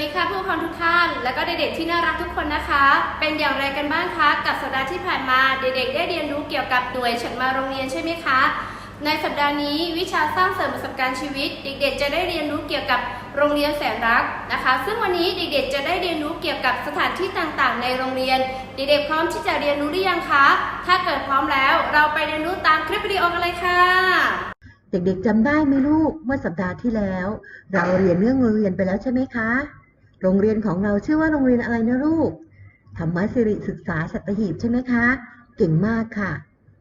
ดีค่ะผู้ความทุกท่าน และก็เด็กๆที่น่ารักทุกคนนะคะ เป็นอย่างไรกันบ้างคะกับสัปดาห์ที่ผ่านมาเด็กๆ ได้เรียนรู้เกี่ยวกับหน่วยฉันมาโรงเรียนใช่ไหมคะ ในสัปดาห์นี้วิชาสร้างเสริมประสบการณ์ชีวิต เด็กๆ จะได้เรียนรู้เกี่ยวกับโรงเรียนแสนรักนะคะ ซึ่งวันนี้เด็กๆ จะได้เรียนรู้เกี่ยวกับสถานที่ต่างๆ ในโรงเรียน เด็กๆ พร้อมที่จะเรียนรู้หรือยังคะ ถ้าเกิดพร้อมแล้ว เราไปเรียนรู้ตามคลิปวิดีโอกันเลยค่ะเด็กๆจำได้ไหมลูกเมื่อสัปดาห์ที่แล้ว เราเรียนเรื่องโรงเรียนไปแล้วใช่ไหมคะ โรงเรียนของเราชื่อว่าโรงเรียนอะไรนะลูก ธรรมสิริศึกษาสัตหีบใช่ไหมคะ เก่งมากค่ะ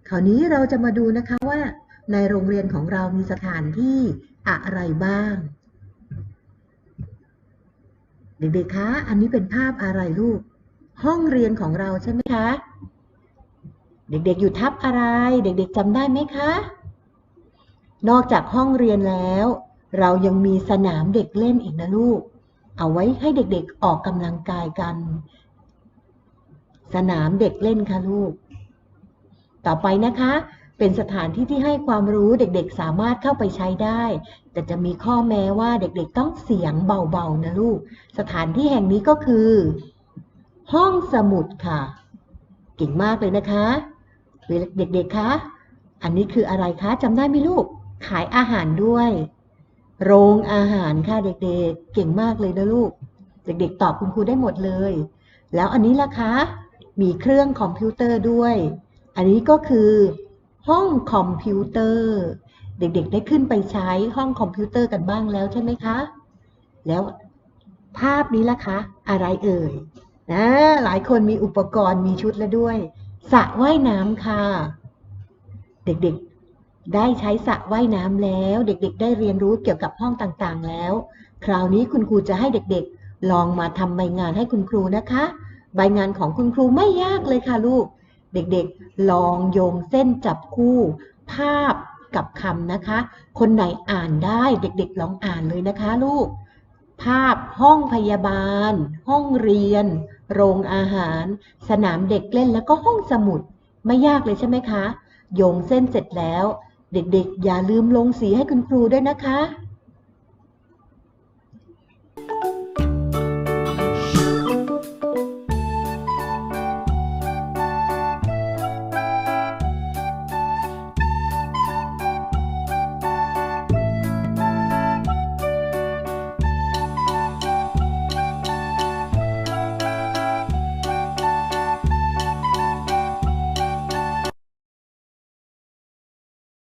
คราวนี้เราจะมาดูนะคะว่า ในโรงเรียนของเรามีสถานที่อะไรบ้าง เด็กๆ คะ อันนี้เป็นภาพอะไรลูก ห้องเรียนของเราใช่ไหมคะ เด็กๆ อยู่ทับอะไร เด็กๆจำได้ไหมคะ นอกจากห้องเรียนแล้ว เรายังมีสนามเด็กเล่นอีกนะลูก เอาไว้ให้เด็กๆออกกำลังกายกัน สนามเด็กเล่นค่ะลูก ต่อไปนะคะ เป็นสถานที่ที่ให้ความรู้เด็กๆสามารถเข้าไปใช้ได้ แต่จะมีข้อแม้ว่าเด็กๆต้องเสียงเบาๆนะลูก สถานที่แห่งนี้ก็คือ ห้องสมุดค่ะ เก่งมากเลยนะคะ เด็กๆคะ อันนี้คืออะไรคะจำได้ไหมลูก ขายอาหารด้วย โรงอาหารค่ะเด็กๆ เก่งมากเลยนะลูก เด็กๆ ตอบคุณครูได้หมดเลย แล้วอันนี้ล่ะคะ มีเครื่องคอมพิวเตอร์ด้วย อันนี้ก็คือห้องคอมพิวเตอร์ เด็กๆ ได้ขึ้นไปใช้ห้องคอมพิวเตอร์กันบ้างแล้วใช่ไหมคะ แล้วภาพนี้ล่ะคะ อะไรเอ่ยนะหลายคนมีอุปกรณ์มีชุดแล้วด้วยสระว่ายน้ำค่ะ เด็กๆ ได้ใช้สระว่ายน้ำแล้ว เด็กๆ ได้เรียนรู้เกี่ยวกับห้องต่างๆ แล้ว คราวนี้คุณครูจะให้เด็กๆ ลองมาทำใบงานให้คุณครูนะคะ ใบงานของคุณครูไม่ยากเลยค่ะลูก เด็กๆ ลองโยงเส้นจับคู่ ภาพกับคำนะคะ คนไหนอ่านได้เด็กๆ ลองอ่านเลยนะคะลูก ภาพห้องพยาบาล ห้องเรียน โรงอาหาร สนามเด็กเล่นแล้วก็ห้องสมุด ไม่ยากเลยใช่ไหมคะ โยงเส้นเสร็จแล้ว เด็กๆ อย่าลืมลงสีให้คุณครูด้วยนะคะ